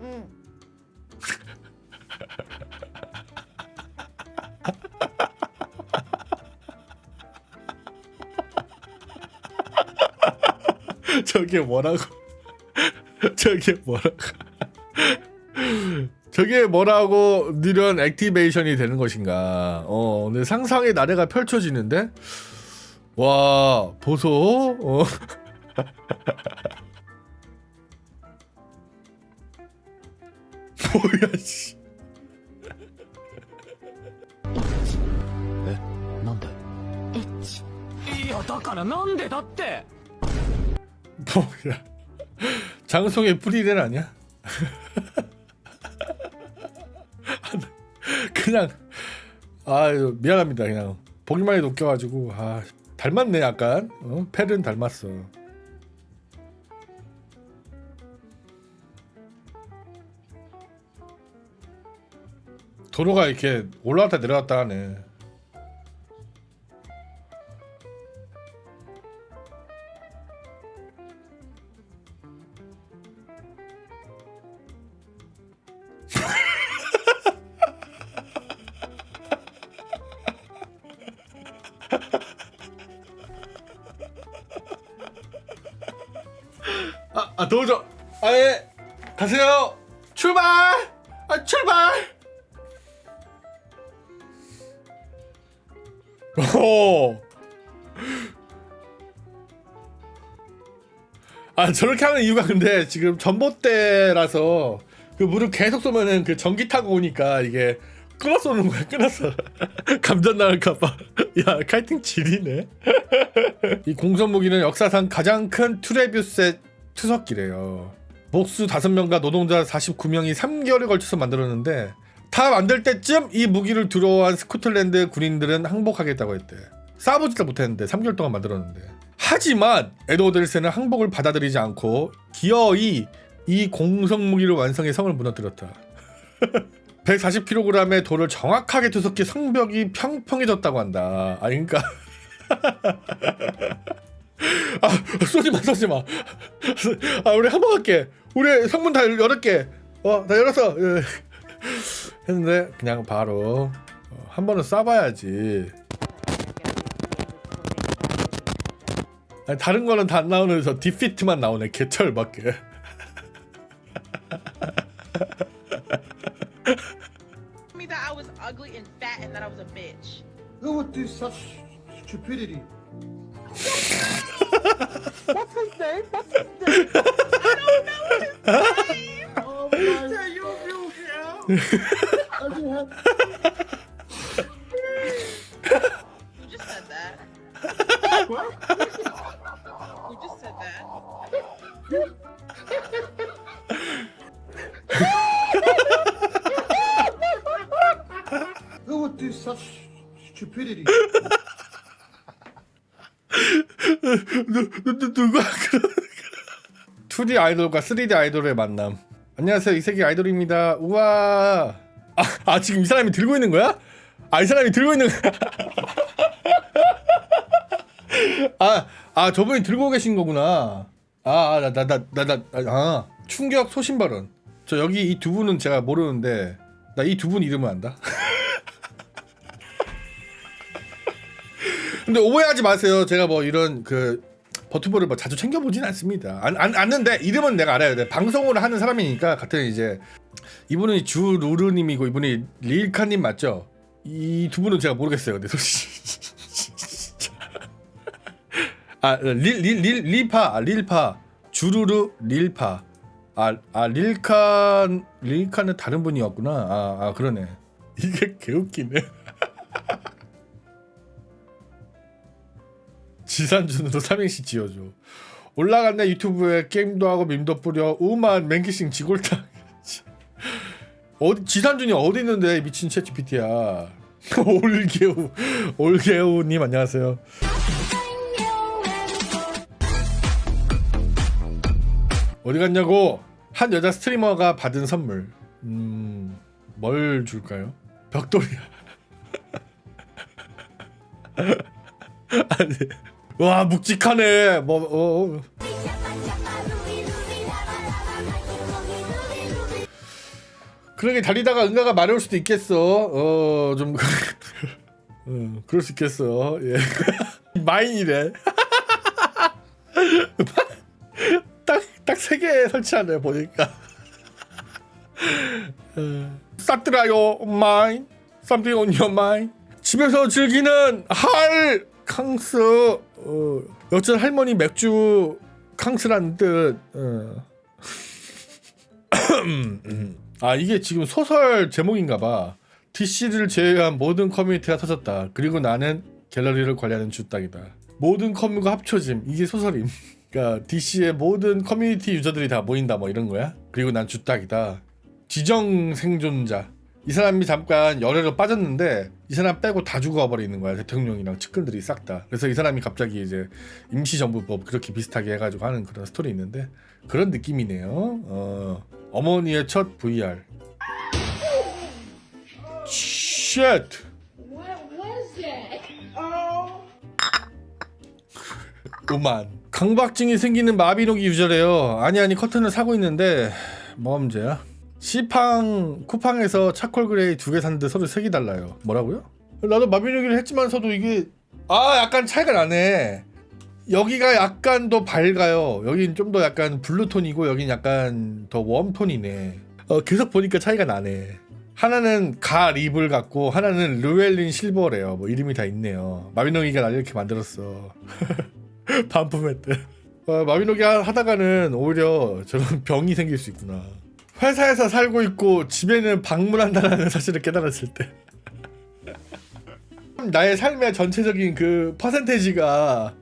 응. 저게 뭐라고? 저게 뭐라고? 저게 뭐라고 이런 액티베이션이 되는 것인가? 어, 오늘 상상의 나래가 펼쳐지는데, 와 보소. 어. だからなんでだって 뭐야? 장송의 프리랜 아니야? 그냥 아 미안합니다 그냥 보기만 해도 웃겨가지고 아 닮았네 약간 어? 펠은 닮았어 도로가 이렇게 올라갔다 내려갔다 하네 도저 아예. 가세요. 출발. 아 출발. 오. 아 저렇게 하는 이유가 근데 지금 전봇대라서 그 물을 계속 쏘면은 그 전기 타고 오니까 이게 끊어 쏘는 거야 끊어서. 감전 나갈까봐. 야 카이팅 질이네. 이 공성 무기는 역사상 가장 큰 투레뷰셋 투석기래요 목수 5명과 노동자 49명이 3개월에 걸쳐서 만들었는데 다 만들 때쯤 이 무기를 들어온 스코틀랜드 군인들은 항복하겠다고 했대 싸보지도 못했는데 3개월 동안 만들었는데 하지만 에드워드 1세는 항복을 받아들이지 않고 기어이 이 공성 무기를 완성해 성을 무너뜨렸다 140kg의 돌을 정확하게 투석기 성벽이 평평해졌다고 한다. 아, 그러니까. 아, 쏘지 마, 쏘지 마. 아, 우리 한번 할게. 우리 성문 다 열었게. 어, 다 열었어. 예. 했는데 그냥 바로 어, 한 번은 쏴봐야지. 아니, 다른 거는 다 안 나오는 저 디피트만 나오네. 개철밖에. me that I was ugly and fat and that I was a bitch. Who would do such stupidity? What's his name? What's his name? I don't know his name. Oh my god, you a. 2D 아이돌과 3D 아이돌의 만남. 안녕하세요. 이세기 아이돌입니다. 우와. 아, 아 지금 이 사람이 들고 있는 거야? 아 이 사람이 들고 있는 아, 아 저분이 들고 계신 거구나. 아 나 나 나 나 나 아 충격 소신 발언. 저 여기 이 두 분은 제가 모르는데 나 이 두 분 이름은 안다. 근데 오해하지 마세요. 제가 뭐 이런 그 버튜버를 뭐 자주 챙겨보진 않습니다. 안, 안, 않는데 이름은 내가 알아요. 내 방송을 하는 사람이니까 같은 이제 이분은 주 루르님이고 이분이 릴카님 맞죠? 이 두 분은 제가 모르겠어요. 근데 솔직히 아릴릴 릴 릴파 아, 릴파 주루루 릴파 아, 아 릴카 릴카는 다른 분이었구나. 아, 아 그러네. 이게 개웃기네. 지산준으로 삼행시 지어줘. 올라갔네 유튜브에 게임도 하고 밈도 뿌려 우만 맹기싱 지골탕. 어디 지산준이 어디 있는데 미친 챗 GPT야. 올개우 올개우님 안녕하세요. 어디 갔냐고 한 여자 스트리머가 받은 선물. 음 뭘 줄까요? 벽돌이야. 아니 와 묵직하네 뭐 어, 어. 그러게 달리다가 응가가 마려울 수도 있겠어. 어, 좀 어, 그럴 수 있겠어. 예. 마인이래. 딱딱 세 개 설치하네 보니까. 어, 싹드라요 마인. Something on. 집에서 즐기는 할 캉스. 어, 여전 할머니 맥주 캉스라는 뜻. 어. 아 이게 지금 소설 제목인가봐. DC를 제외한 모든 커뮤니티가 터졌다. 그리고 나는 갤러리를 관리하는 주딱이다. 모든 커뮤가 합쳐짐. 이게 소설임. 그러니까 DC의 모든 커뮤니티 유저들이 다 모인다 뭐 이런 거야. 그리고 난 주딱이다. 지정 생존자. 이 사람이 잠깐 열애로 빠졌는데 이 사람 빼고 다 죽어버리는 거야 대통령이랑 측근들이 싹 다. 그래서 이 사람이 갑자기 이제 임시정부법 그렇게 비슷하게 해가지고 하는 그런 스토리 있는데 그런 느낌이네요. 어, 어머니의 첫 VR. 쉣. 오만. 강박증이 생기는 마비노기 유저래요. 아니 아니 커튼을 사고 있는데 뭐가 문제야? C팡 쿠팡에서 차콜 그레이 두 개 샀는데 서로 색이 달라요. 뭐라고요? 나도 마비노기를 했지만서도 이게 아 약간 차이가 나네. 여기가 약간 더 밝아요. 여긴 좀 더 약간 블루톤이고 여긴 약간 더 웜톤이네. 어 계속 보니까 차이가 나네. 하나는 가 립을 갖고 하나는 르웰린 실버래요. 뭐 이름이 다 있네요. 마비노기가 날 이렇게 만들었어. 반품했대. 어, 마비노기 하- 하다가는 오히려 저런 병이 생길 수 있구나. 회사에서 살고 있고 집에는 방문한다는 사실을 깨달았을 때. 나의 삶의 전체적인 그 퍼센테이지가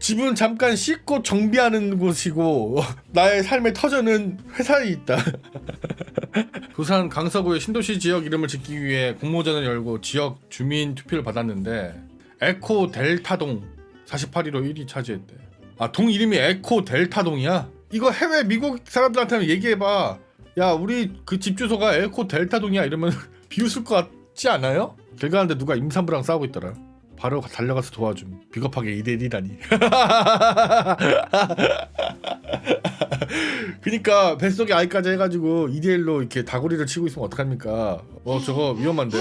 집은 잠깐 씻고 정비하는 곳이고 나의 삶의 터전은 회사에 있다. 부산 강서구의 신도시 지역 이름을 짓기 위해 공모전을 열고 지역 주민 투표를 받았는데 에코 델타동 48위로 1위 차지했대. 아 동 이름이 에코 델타동이야? 이거 해외 미국 사람들한테 얘기해봐. 야 우리 그 집 주소가 에코 델타동이야 이러면 비웃을 것 같지 않아요? 길 가는데 누가 임산부랑 싸우고 있더라. 바로 달려가서 도와줌. 비겁하게 2대1이라니. 그니까 뱃속에 아이까지 해가지고 2대1로 이렇게 다구리를 치고 있으면 어떡합니까? 어 저거 위험한데.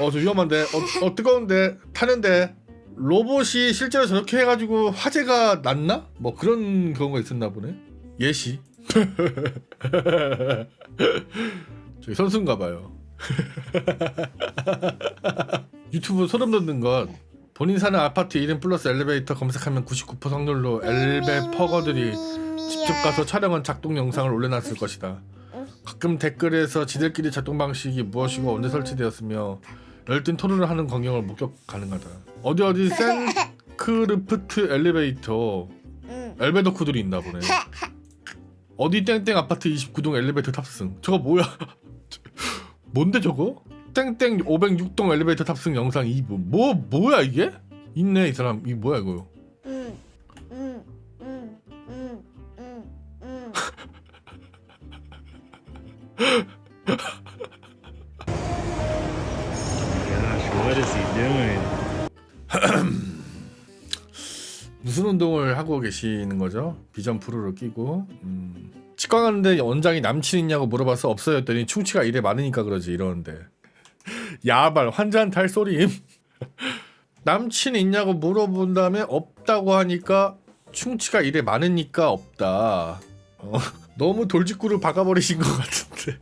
어 저 위험한데. 어, 어 뜨거운데 타는데. 로봇이 실제로 저렇게 해가지고 화재가 났나? 뭐 그런 경우가 있었나 보네. 예시. 저기 선수인가 봐요. 유튜브 소름 돋는 건 본인 사는 아파트 이름 플러스 엘리베이터 검색하면 99% 확률로 엘베 퍼거들이 직접 가서 촬영한 작동 영상을 올려놨을 것이다. 가끔 댓글에서 지들끼리 작동 방식이 무엇이고 언제 설치되었으며 열띤 토론을 하는 광경을 목격 가능하다. 어디 어디 센크르프트 엘리베이터 엘베도쿠들이 있나 보네. 어디 땡땡 아파트 29동 엘리베이터 탑승. 저거 뭐야? 뭔데 저거? 땡땡 506동 엘리베이터 탑승 영상 2부. 뭐 뭐야 이게? 있네 이 사람. 이 뭐야 이거? 계시는 거죠? 비전 프로를 끼고. 음. 치과 가는데 원장이 남친 있냐고 물어봐서 없어요 했더니 충치가 이래 많으니까 그러지 이러는데. 야발 환자한테 할 소리임 남친 있냐고 물어본 다음에 없다고 하니까 충치가 이래 많으니까 없다. 어, 너무 돌직구를 박아버리신 것 같은데.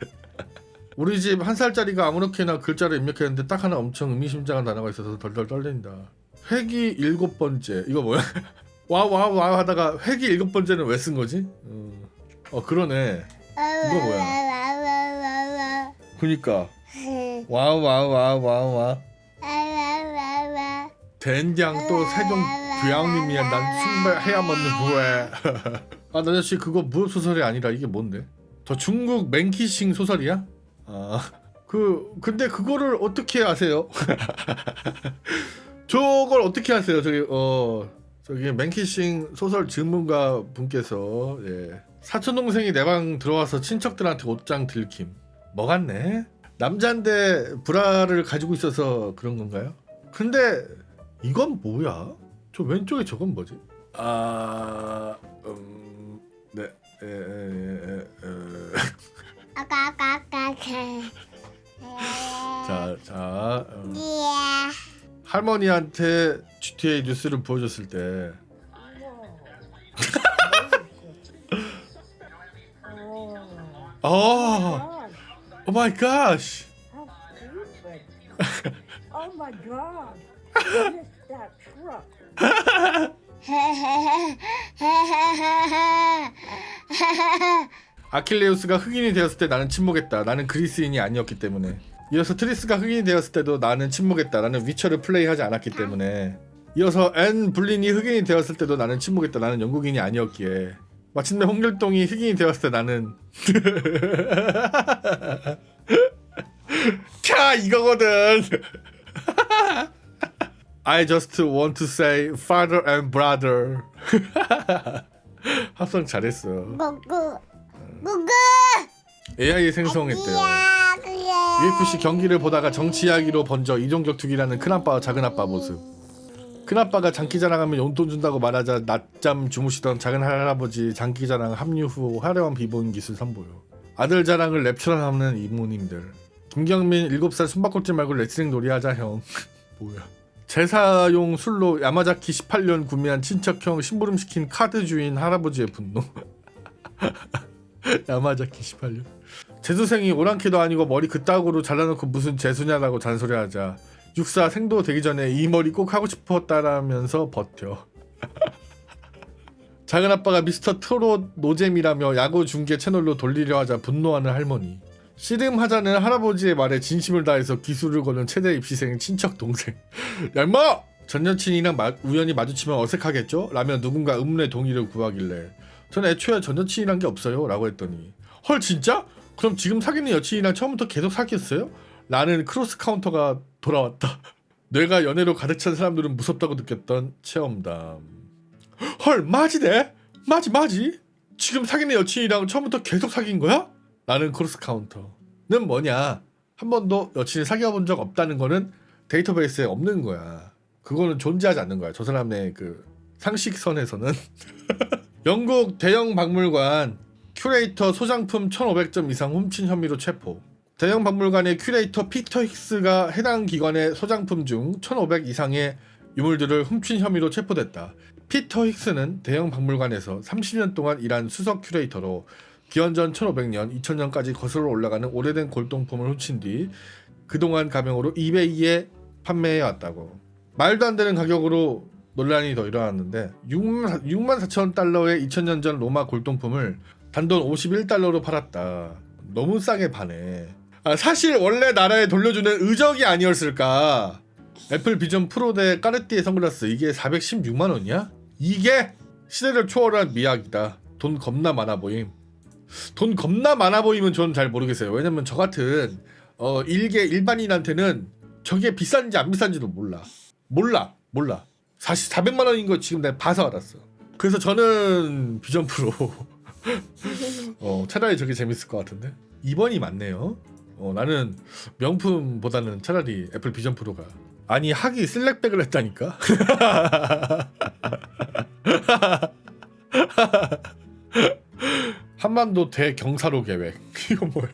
우리 집 한 살짜리가 아무렇게나 글자를 입력했는데 딱 하나 엄청 의미심장한 단어가 있어서 덜덜 떨린다. 회기 일곱 번째. 이거 뭐야? 와우 하다가 회기 일곱 번째는 왜 쓴 거지? 어, 어 그러네. 이거 뭐야? 그니까 와우 와우 와우 와우 와. 된장 또 세종 교양님이야 난 숭배해야 먹는 부에. 아나 자식 그거 무협 소설이 아니라 이게 뭔데? 저 중국 맹키싱 소설이야? 아. 그 근데 그거를 어떻게 아세요? 저걸 어떻게 하세요? 저기 어 저기 맨키싱 소설 증문가 분께서 예. 사촌 동생이 내 방 들어와서 친척들한테 옷장 들킴. 먹었네. 남잔데 브라를 가지고 있어서 그런 건가요? 근데 이건 뭐야? 저 왼쪽에 저건 뭐지? 아, 음, 네, 에, 에, 에, 에. 아까 아까 아까 아까. 자, 자, 음. 예. 할머니한테 GTA 뉴스를 보여줬을 때 어, 오 마이 갓. Stupid. oh my god. I missed that truck. 아킬레우스가 흑인이 되었을 때 나는 침묵했다. 나는 그리스인이 아니었기 때문에. 이어서 트리스가 흑인이 되었을 때도 나는 침묵했다. 나는 위쳐를 플레이하지 않았기 때문에. 이어서 앤 블린이 흑인이 되었을 때도 나는 침묵했다. 나는 영국인이 아니었기에. 마침내 홍길동이 흑인이 되었을 때 나는 캬 이거거든. I just want to say father and brother. 합성 잘했어. 구구 구구 AI 생성했대요. UFC 경기를 보다가 정치 이야기로 번져 이종격 투기라는 큰아빠와 작은아빠 모습. 큰아빠가 장기자랑하면 용돈 준다고 말하자 낮잠 주무시던 작은 할아버지 장기자랑 합류 후 화려한 비보잉 기술 선보여. 아들 자랑을 랩처럼 하는 이모님들. 김경민 7살 숨바꼭질 말고 레슬링 놀이하자 형. 뭐야. 제사용 술로 야마자키 18년 구매한 친척형 심부름시킨 카드 주인 할아버지의 분노. 야마자키 18년. 재수생이 오랑캐도 아니고 머리 그따구로 잘라놓고 무슨 재수냐라고 잔소리하자 육사 생도 되기 전에 이 머리 꼭 하고 싶었다라면서 버텨 작은 아빠가 미스터 트롯 노잼이라며 야구 중계 채널로 돌리려 하자 분노하는 할머니 씨름하자는 할아버지의 말에 진심을 다해서 기술을 거는 최대 입시생 친척 동생 야 임마! 전 여친이랑 마- 우연히 마주치면 어색하겠죠? 라며 누군가 의문의 동의를 구하길래 전 애초에 전 여친이란 게 없어요 라고 했더니 헐 진짜? 그럼 지금 사귀는 여친이랑 처음부터 계속 사귀었어요? 라는 크로스 카운터가 돌아왔다. 뇌가 연애로 가득 찬 사람들은 무섭다고 느꼈던 체험담. 헐 마지네? 마지 마지? 지금 사귀는 여친이랑 처음부터 계속 사귄 거야? 라는 크로스 카운터는 뭐냐? 한 번도 여친을 사귀어 본 적 없다는 거는 데이터베이스에 없는 거야. 그거는 존재하지 않는 거야. 저 사람의 그 상식선에서는. 영국 대형 박물관 큐레이터 소장품 1,500점 이상 훔친 혐의로 체포. 대형 박물관의 큐레이터 피터 힉스가 해당 기관의 소장품 중 1,500 이상의 유물들을 훔친 혐의로 체포됐다. 피터 힉스는 대형 박물관에서 30년 동안 일한 수석 큐레이터로 기원전 1500년, 2000년까지 거슬러 올라가는 오래된 골동품을 훔친 뒤 그동안 가명으로 이베이에 판매해 왔다고. 말도 안 되는 가격으로 논란이 더 일어났는데 6만, 6만 4천 달러의 2000년 전 로마 골동품을 단돈 51달러로 팔았다. 너무 싸게 파네. 아, 사실 원래 나라에 돌려주는 의적이 아니었을까? 애플 비전 프로 대 까르띠에 선글라스 이게 416만 원이야? 이게 시대를 초월한 미학이다. 돈 겁나 많아 보임. 돈 겁나 많아 보이면 저는 잘 모르겠어요. 왜냐면 저 같은 어, 일개 일반인한테는 저게 비싼지 안 비싼지도 몰라. 몰라. 몰라. 사실 400만 원인 거 지금 내가 봐서 알았어. 그래서 저는 비전 프로 어, 차라리 저게 재밌을 것 같은데 2번이 맞네요. 어, 나는 명품보다는 차라리 애플 비전 프로가 아니 학이 슬랙백을 했다니까. 한반도 대경사로 계획 이거 뭐야?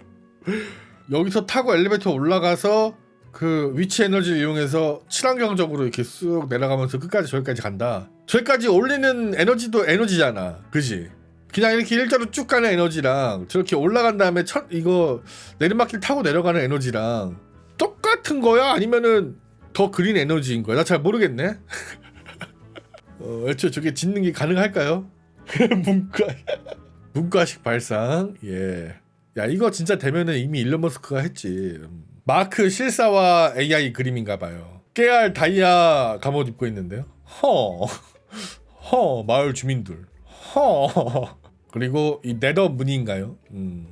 여기서 타고 엘리베이터 올라가서 그 위치 에너지를 이용해서 친환경적으로 이렇게 쑥 내려가면서 끝까지 저기까지 간다. 저기까지 올리는 에너지도 에너지잖아. 그지? 그냥 이렇게 일자로 쭉 가는 에너지랑 저렇게 올라간 다음에 첫 이거 내리막길 타고 내려가는 에너지랑 똑같은 거야? 아니면은 더 그린 에너지인 거야? 나 잘 모르겠네. 어, 애초에 저게 짓는 게 가능할까요? 문과 문과식 발상. 예. 야 이거 진짜 되면은 이미 일론 머스크가 했지. 음. 마크 실사와 AI 그림인가 봐요. 깨알 다이아 갑옷 입고 있는데요. 허. 허 마을 주민들. 허. 그리고 이 네더 무늬인가요? 음.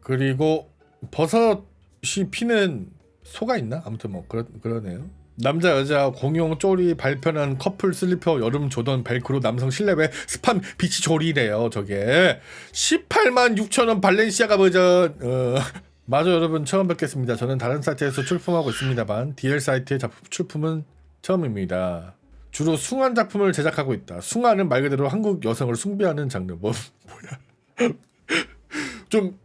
그리고 버섯이 피는 소가 있나? 아무튼 뭐 그러, 그러네요. 남자 여자 공용 쪼리 발편한 커플 슬리퍼 여름 조던 벨크로 남성 실내외 스판 비치 조리래요 저게 18만 6천원 발렌시아가 버전 어. 마저 여러분 처음 뵙겠습니다 저는 다른 사이트에서 출품하고 있습니다만 DL 사이트의 작품 출품은 처음입니다 주로 숭안 작품을 제작하고 있다 숭안은 말 그대로 한국 여성을 숭배하는 장르 뭐 뭐야 좀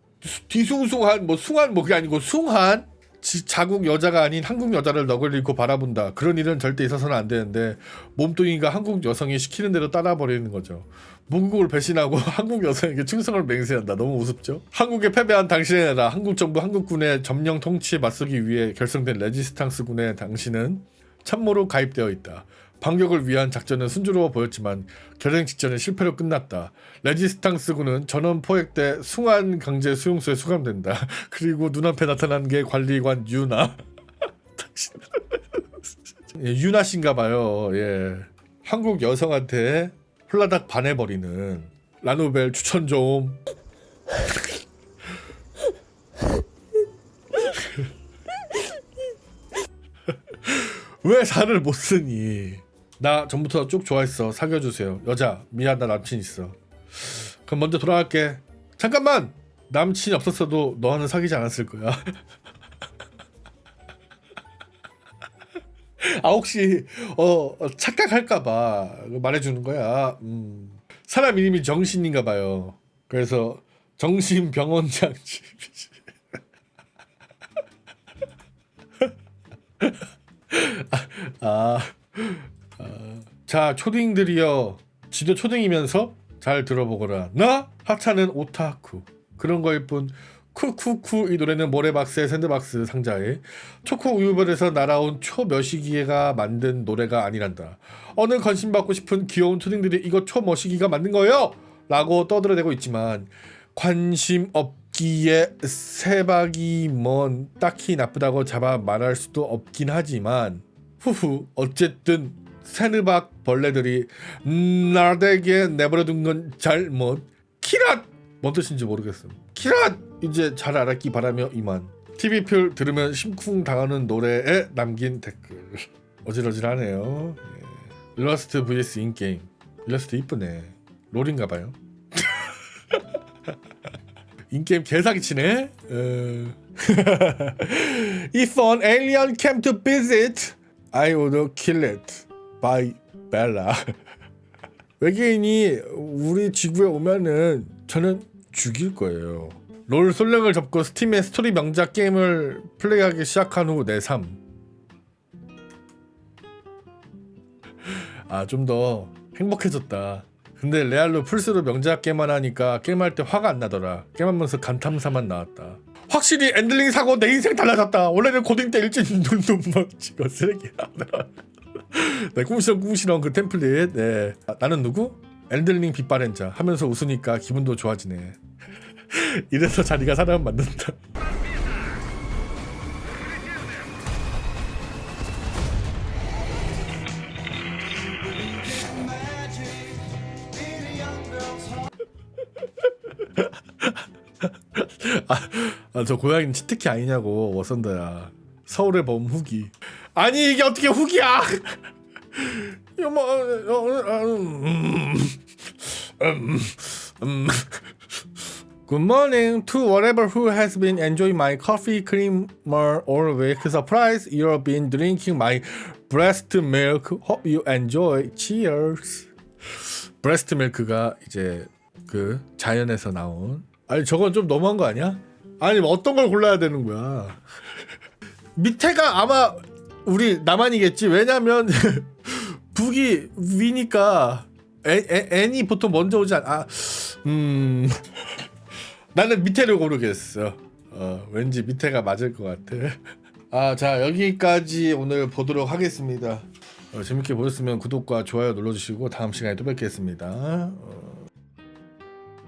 뒤숭숭한 뭐 숭안 뭐 그게 아니고 숭한 지- 자국 여자가 아닌 한국 여자를 너글리고 바라본다. 그런 일은 절대 있어서는 안 되는데 몸뚱이가 한국 여성이 시키는 대로 따라 버리는 거죠. 모국을 배신하고 한국 여성에게 충성을 맹세한다. 너무 우습죠? 한국에 패배한 당신의 나라, 한국 정부 한국군의 점령 통치에 맞서기 위해 결성된 레지스탕스 군에 당신은 참모로 가입되어 있다. 반격을 위한 작전은 순조로워 보였지만 결행 직전에 실패로 끝났다. 레지스탕스 군은 전원 포획돼 숭안 강제 수용소에 수감된다. 그리고 눈앞에 나타난 게 관리관 유나. 예, 유나 씨인가 봐요. 예. 한국 여성한테 홀라닥 반해버리는 라노벨 추천 좀. 왜 살을 못 쓰니? 나 전부터 쭉 좋아했어. 사귀어 주세요. 여자 미안 나 남친 있어. 그럼 먼저 돌아갈게. 잠깐만. 남친이 없었어도 너와는 사귀지 않았을 거야. 아 혹시 어, 어, 착각할까봐 말해주는 거야. 음. 사람 이름이 정신인가 봐요. 그래서 정신병원장 집. 아, 아. 자 초딩들이여 지도 초딩이면서 잘 들어보거라. 나 하차는 오타쿠. 그런 거일 뿐. 쿠쿠쿠 이 노래는 모래박스의 샌드박스 상자에 초코 우유별에서 날아온 초머시기가 만든 노래가 아니란다. 어느 관심받고 싶은 귀여운 초딩들이 이거 초머시기가 만든 거예요? 라고 떠들어대고 있지만 관심 없기에 세박이 뭔 딱히 나쁘다고 잡아 말할 수도 없긴 하지만 후후 어쨌든 새느박 벌레들이 나에게 내버려둔 건 잘못. 키랏! 뭔 뜻인지 모르겠음. 키랏! 이제 잘 알았기 바라며 이만. TV표 들으면 심쿵 당하는 노래에 남긴 댓글. 어질어질하네요. 예. 일러스트 vs 인게임 일러스트 이쁘네. 롤인가봐요. 인게임 개사기 치네? 어... If an alien came to visit I would kill it by Bella. 외계인이 우리 지구에 오면은 저는 죽일 거예요. 롤 솔랭을 접고 스팀의 스토리 명작 게임을 플레이하기 시작한 후 내 삶. 아, 좀 더 행복해졌다. 근데 레알로 플스로 명작 게임만 하니까 게임할 때 화가 안 나더라. 게임하면서 간탐사만 나왔다. 확실히 엔들링 사고 내 인생 달라졌다. 원래는 고딩 때 일진 눈도 못 찍어 쓰레기야. 네, 꿈시렁 그 템플릿. 네. 아, 나는 누구? 엔들링 빛바랜 자 하면서 웃으니까 기분도 좋아지네. 이래서 자리가 사람 만든다. 아, 저 고양이는 치트키 아니냐고 워선더야. 서울의 범 후기. 아니 이게 어떻게 후기야? 뭐, 어, 어, 음, 음, 음. Good morning to whatever who has been enjoying my coffee creamer all week. Surprise, you've been drinking my breast milk. Hope you enjoy. Cheers. 브레스트 밀크가 이제 그 자연에서 나온 아니 저건 좀 너무한 거 아니야? 아니 뭐 어떤 걸 골라야 되는 거야? 밑에가 아마 우리 남한이겠지. 왜냐면 북이 위니까 애, 애, N이 보통 먼저 오지 않. 아, 음, 나는 밑에를 고르겠어. 어, 왠지 밑에가 맞을 것 같아. 아, 자 여기까지 오늘 보도록 하겠습니다. 어, 재밌게 보셨으면 구독과 좋아요 눌러주시고 다음 시간에 또 뵙겠습니다. 어,